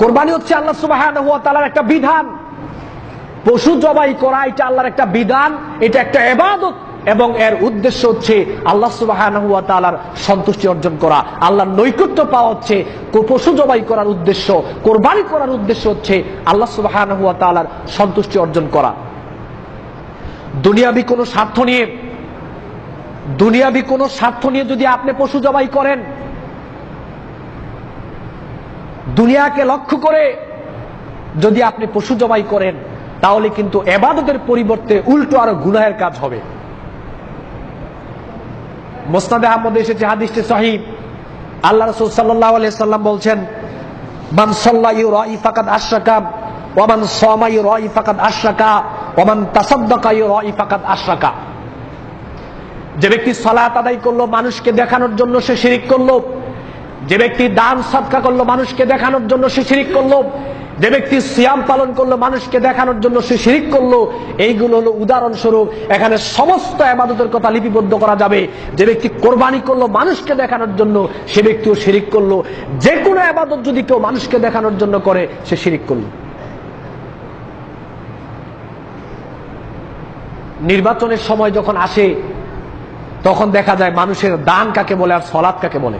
কোরবানি হচ্ছে আল্লাহ সুবাহ একটা বিধান। পশু জবাই করা, এটা আল্লাহর একটা বিধান, এটা একটা এবাদত এবং এর উদ্দেশ্য হচ্ছে আল্লাহ সুবাহ সন্তুষ্টি অর্জন করা। আল্লাহর নৈকট্য পাওয়া হচ্ছে পশু জবাই করার উদ্দেশ্য, কোরবানি করার উদ্দেশ্য হচ্ছে আল্লাহ সুবাহ সন্তুষ্টি অর্জন করা। দুনিয়াবি কোনো স্বার্থ নিয়ে, দুনিয়াবি কোনো স্বার্থ নিয়ে যদি আপনি পশু জবাই করেন দুনিয়াকে লক্ষ্য করে যদি আপনি পশু জবাই করেন, তাহলে কিন্তু এবাদতের পরিবর্তে উল্টো আরও গুনাহের কাজ হবে। মোস্তাদে আহমদ এসেছে, হাদিসটি সহিব আল্লাহ রসুল সাল্লাম বলছেন, মান ওমান যে ব্যক্তি সালাত আদায় করল, মানুষকে দেখানোর জন্য সে শিরিক করল যে ব্যক্তি দান, সৎকা করল মানুষকে দেখানোর জন্য সে শিরিক করল, যে ব্যক্তি সিয়াম পালন করল মানুষকে দেখানোর জন্য সে শিরিক করল, এইগুলো হলো উদাহরণস্বরূপ, এখানে সমস্ত আবাদতের কথা লিপিবদ্ধ করা যাবে। যে ব্যক্তি কোরবানি করল মানুষকে দেখানোর জন্য, সে ব্যক্তিও শিরিক করল। যে কোনো আবাদত যদি কেউ মানুষকে দেখানোর জন্য করে, সে শিরিক করল। নির্বাচনের সময় যখন আসে, তখন দেখা যায় মানুষের দান কাকে বলে আর সলাৎ কাকে বলে।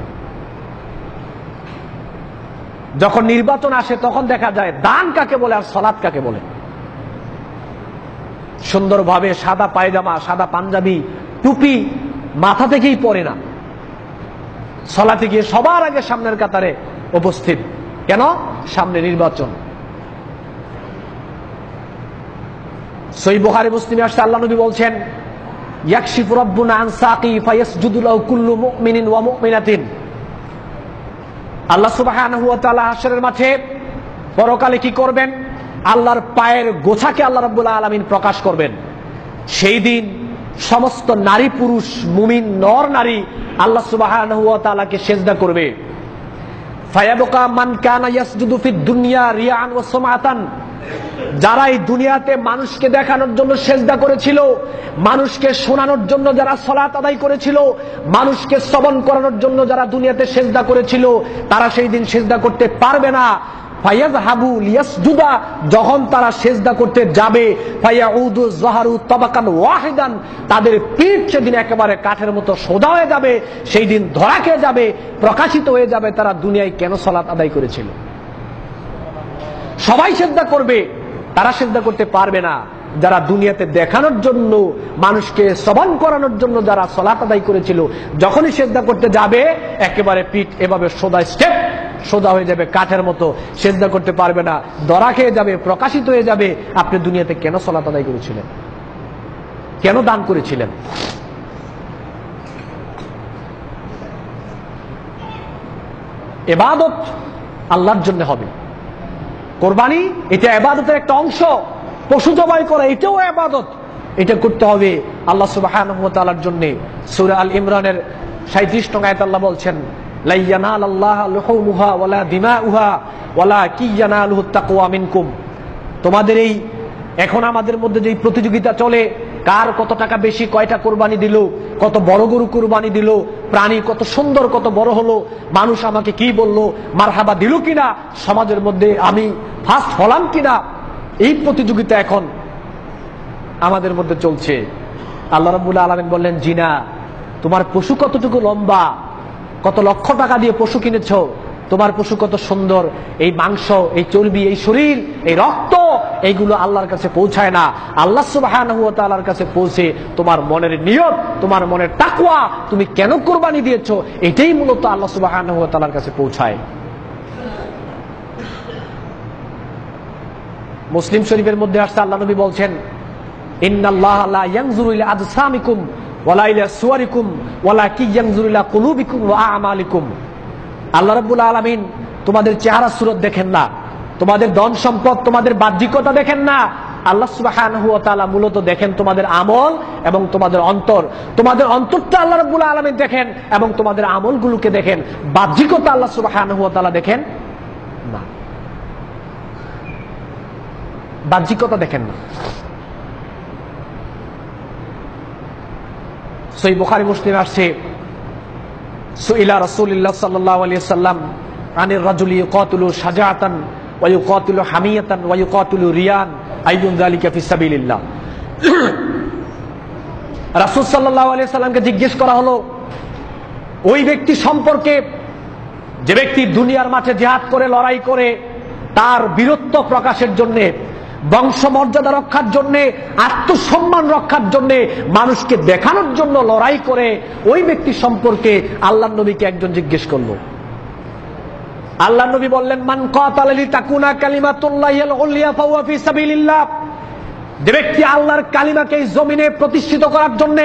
যখন নির্বাচন আসে, তখন দেখা যায় দান কাকে বলে আর সলাৎ কাকে বলে। সুন্দরভাবে সাদা পায়জামা, সাদা পাঞ্জাবি, টুপি মাথা থেকেই পরে না। সলাতে গিয়ে সবার আগে সামনের কাতারে উপস্থিত। কেন? সামনে নির্বাচন। সই বুহারি মুসলিমে আসতে আল্লাহ নবী বলছেন, ইয়াকশিফু রাব্বুনা আন ফায়াসজুদু লাহু কুল্লু মুমিনিন ওয়া মুমিনাতিন। আল্লাহ সুবাহ আসরের মাঠে পরকালে কি করবেন? আল্লাহর পায়ের গোছাকে আল্লাহ রবুল্লা আলমিন প্রকাশ করবেন। সেই দিন সমস্ত নারী পুরুষ, মুমিন, নর নারী আল্লাহ সুবাহ সেজদা করবে। ফায়াবকা মান কানা ইয়াসজুদু দুনিয়া রিয়ান ওয়া সুমাতান যারা এই দুনিয়াতে মানুষকে দেখানোর জন্য সেজদা করেছিল, মানুষকে শোনানোর জন্য যারা সলাত আদায় করেছিল, মানুষকে শ্রবণ করানোর জন্য যারা দুনিয়াতে সেজদা করেছিল, তারা সেই দিন সেজদা করতে পারবে না। যখন তারা সেজদা করতে যাবে তাদের পিঠ সেদিন একেবারে কাঠের মতো সোদা হয়ে যাবে, সেই দিন ধরা খেয়ে যাবে, প্রকাশিত হয়ে যাবে, তারা দুনিয়ায় কেন সলাত আদায় করেছিল? সবাই সেদ্ধা করবে, তারা সেদ্ধা করতে পারবে না। যারা দুনিয়াতে দেখানোর জন্য, মানুষকে শ্রবণ করানোর জন্য যারা সলাত আদায় করেছিল, যখনই সেদ্ধা করতে যাবে, একেবারে পিঠ এভাবে সোদা স্টেপ সোজা হয়ে যাবে কাঠের মতো, সেদ্ধা করতে পারবে না। দরা খেয়ে যাবে, প্রকাশিত হয়ে যাবে, আপনি দুনিয়াতে কেন সলাত আদায় করেছিলেন? কেন দান করেছিলেন? এবাদত আল্লাহর জন্য হবে। কোরবানি, এটা আবাদতের একটা অংশ। পশু জবাই করা, এটাও আবাদত এটা করতে হবে আল্লাহ সুবাহর জন্য। সুরা আল ইমরানের সাঁত্রিশ টঙ্গায়ত আল্লাহ বলছেন তোমাদের এই, এখন আমাদের মধ্যে যে প্রতিযোগিতা চলে কার কত টাকা বেশি, কয়টা কোরবানি দিল, কত বড় গরু কোরবানি দিল, প্রাণী কত সুন্দর, কত বড় হলো, মানুষ আমাকে কি বলল, মারহাবা দিল কিনা, সমাজের মধ্যে আমি ফার্স্ট হলাম কিনা, এই প্রতিযোগিতা এখন আমাদের মধ্যে চলছে। আল্লাহ রবুল্লা আলমিন বললেন, জিনা, তোমার পশু কতটুকু লম্বা, কত লক্ষ টাকা দিয়ে পশু কিনেছ? তোমার পশু কত সুন্দর, এই মাংস, এই চর্বি, এই শরীর, এই রক্ত, এইগুলো আল্লাহর কাছে পৌঁছায় না। আল্লাহ সুবাহর কাছে পৌঁছে তোমার মনের নিয়ত, তোমার মনের টাকুয়া তুমি কেন কোরবানি দিয়েছ, এটাই মূলত আল্লাহ সুবাহর কাছে পৌঁছায়। মুসলিম শরীফের মধ্যে আসছে আল্লাহ নবী বলছেন, ইন্নাল্লাহ ওয়া আমালিকুম। আল্লাহ রাব্বুল আলামিন তোমাদের চেহারা সুরত দেখেন না। তোমাদের ধন সম্পদ, তোমাদের বাহ্যিকতা দেখেন না। আল্লাহ ওয়া মূলত দেখেন তোমাদের আমল এবং তোমাদের অন্তর। তোমাদের অন্তরটা আল্লাহ রাব্বুল আলামিন দেখেন এবং তোমাদের আমলগুলোকে দেখেন। বাহ্যিকতা আল্লাহ তাআলা দেখেন না। বাহ্যিকতা দেখেন না। সই বুখারি, মুসলিম আসছে। সুইলা রসুল্লাহ সাল্লাহ আলিয়া সাল্লাম আনির রাজুলি কতুলু সাজাতান ওয়ায়ুকাতিলু হামিয়াতান ওয়ায়ুকাতিলু রিয়ান, আইয়ুন যালিকা ফি সাবিলিল্লাহ। রাসূল সাল্লাল্লাহু সাল্লামকে জিজ্ঞেস করা হলো, ওই ব্যক্তি সম্পর্কে যে ব্যক্তি দুনিয়ার মাঠে জেহাদ করে, লড়াই করে, তার বীরত্ব প্রকাশের জন্য বংশমর্যাদা রক্ষার জন্যে, আত্মসম্মান রক্ষার জন্য, মানুষকে দেখানোর জন্য লড়াই করে ওই ব্যক্তি সম্পর্কে আল্লাহ নবীকে একজন জিজ্ঞেস করল। আল্লাহ নবী বললেন, মান কাতালালি কালিমাতুল্লাহ যে ব্যক্তি আল্লাহর কালিমাকে জমিনে প্রতিষ্ঠিত করার জন্য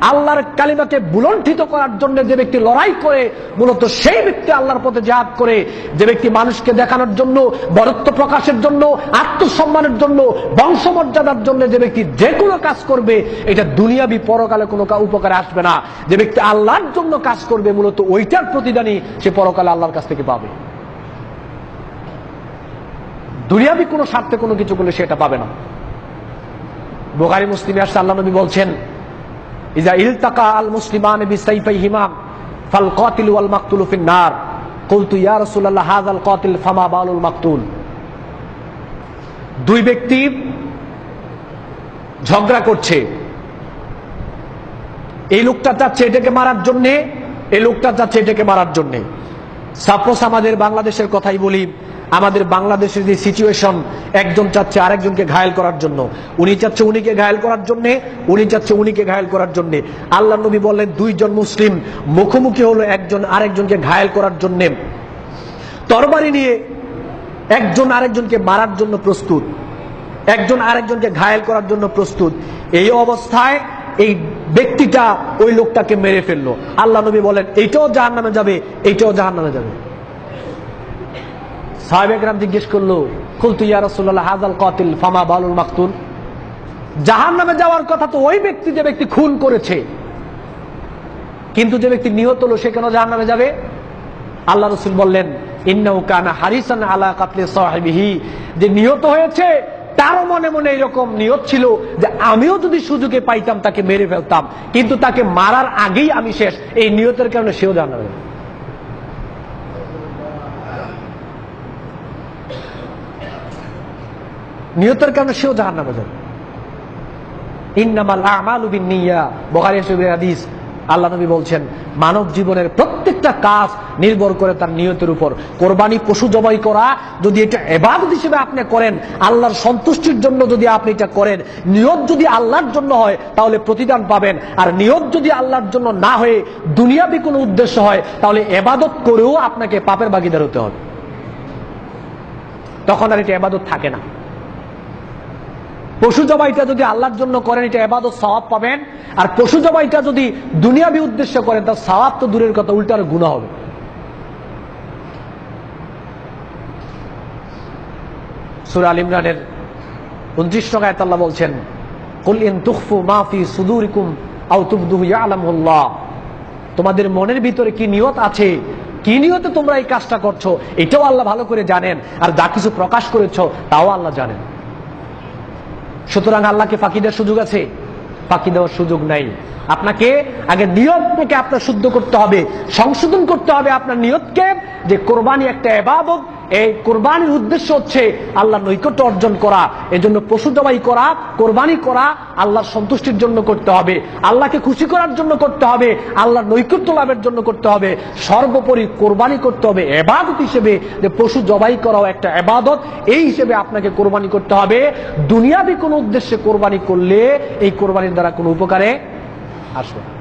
আল্লাহর কালিমাকে বুলণ্ঠিত করার জন্য যে ব্যক্তি লড়াই করে, মূলত সেই ব্যক্তি আল্লাহর পথে জাহাদ করে, যে ব্যক্তি মানুষকে দেখানোর জন্য, বরত্ব প্রকাশের জন্য, আত্মসম্মানের জন্য, বংশমর্যাদার জন্য যে ব্যক্তি যে কোনো কাজ করবে, এটা দুনিয়াবি পরকালে কোনো উপকারে আসবে না। যে ব্যক্তি আল্লাহর জন্য কাজ করবে, মূলত ওইটার প্রতিদানই সে পরকালে আল্লাহর কাছ থেকে পাবে। দুনিয়াবি কোনো স্বার্থে কোনো কিছু করলে সেটা পাবে না। বোখারি, মুসলিমে আসছে আল্লাহ নবী বলছেন ইজা ইলতাকা আল মুসলিমান বিসাইফাইহিমা ফাল কাতিল ওয়াল মাকতুলু ফিন নার কুলতু ইয়া রাসূলুল্লাহ, হাযাল কাতিল, ফামা বালুল মাকতুল? দুই ব্যক্তি ঝগড়া করছে। এই লোকটা চাচ্ছে এটাকে মারার জন্য, এই লোকটা চাচ্ছে এটাকে মারার জন্য। সাপোজ আমাদের বাংলাদেশের কথাই বলি আমাদের বাংলাদেশের যে সিচুয়েশন একজন চাচ্ছে আরেকজনকে ঘায়েল করার জন্য। উনি চাচ্ছে উনিকে ঘায়েল করার জন্য, উনি চাচ্ছে উনিকে ঘায়েল করার জন্য। আল্লাহ নবী বললেন, দুইজন মুসলিম, মুখোমুখি হলো একজন আরেকজনকে ঘায়েল করার জন্য। তরবারি নিয়ে একজন আরেকজনকে মারার জন্য প্রস্তুত। একজন আরেকজনকে ঘায়ল করার জন্য প্রস্তুত। এই অবস্থায় এই ব্যক্তিটা ওই লোকটাকে মেরে ফেলল। আল্লাহ নবী বলেন, এইটাও জাহান নামে যাবে, এইটাও জাহান নামে যাবে। সাহেবেকরাম জিজ্ঞেস করল খুলতু হাজাল কাতিল, ফামা বালুল মাকতুল? জাহান নামে যাওয়ার কথা তো ওই ব্যক্তি যে ব্যক্তি খুন করেছে। কিন্তু যে ব্যক্তি নিহত হলো, সে কেন জাহান নামে যাবে? আল্লাহ রসুল বললেন হারিসান যে নিহত হয়েছে, তারও মনে মনে এরকম নিয়ত ছিল যে আমিও যদি সুযোগে পাইতাম, তাকে মেরে ফেলতাম। কিন্তু তাকে মারার আগেই আমি শেষ। এই নিয়তের কারণে সেও জানাবে নিয়তের কারণে সেও জাহান নামে যাবে ইন্নামাল আমালু হাদিস আল্লাহ নবী বলছেন, মানব জীবনের প্রত্যেকটা কাজ নির্ভর করে তার নিয়তের উপর। কোরবানি, পশু জবাই করা, যদি এটা এবাদত হিসেবে আপনি করেন, আল্লাহর সন্তুষ্টির জন্য যদি আপনি এটা করেন, নিয়ত যদি আল্লাহর জন্য হয়, তাহলে প্রতিদান পাবেন। আর নিয়ত যদি আল্লাহর জন্য না হয়ে দুনিয়াবি কোনো উদ্দেশ্য হয়, তাহলে এবাদত করেও আপনাকে পাপের ভাগিদার হতে হবে। তখন আর এটা এবাদত থাকে না। পশু জবাইটা যদি আল্লাহর জন্য করেন, এটা এবাদত সওয়াব পাবেন। আর পশু জবাইটা যদি দুনিয়াবি উদ্দেশ্য করেন, তার সওয়াব তো দূরের কথা উল্টার গুণা হবে। সুরা আল ইমরানের উনত্রিশ টাকায় আল্লাহ বলছেন, কুল ইন মাফি সুদুরিকুম আও তুবদুহু ইয়ালামুল্লাহ তোমাদের মনের ভিতরে কি নিয়ত আছে? কি নিয়তে তোমরা এই কাজটা করছ? এটাও আল্লাহ ভালো করে জানেন। আর যা কিছু প্রকাশ করেছ, তাও আল্লাহ জানেন। সুতরাং আল্লাহকে ফাঁকি দেওয়ার সুযোগ আছে? ফাঁকি দেওয়ার সুযোগ নাই। আপনাকে আগে নিয়তকে আপনার শুদ্ধ করতে হবে, সংশোধন করতে হবে আপনার নিয়তকে, যে কোরবানি একটা এবাদত এই কোরবানির উদ্দেশ্য হচ্ছে আল্লাহ নৈকট্য অর্জন করা। এজন্য পশু জবাই করা, কোরবানি করা, আল্লাহর সন্তুষ্টির জন্য করতে হবে। আল্লাহকে খুশি করার জন্য করতে হবে, আল্লাহর নৈকট্য লাভের জন্য করতে হবে। সর্বোপরি কোরবানি করতে হবে এবাদত হিসেবে, যে পশু জবাই করাও একটা এবাদত। এই হিসেবে আপনাকে কোরবানি করতে হবে। দুনিয়াবি কোনো উদ্দেশ্যে কোরবানি করলে এই কোরবানির দ্বারা কোনো উপকারে আসবে।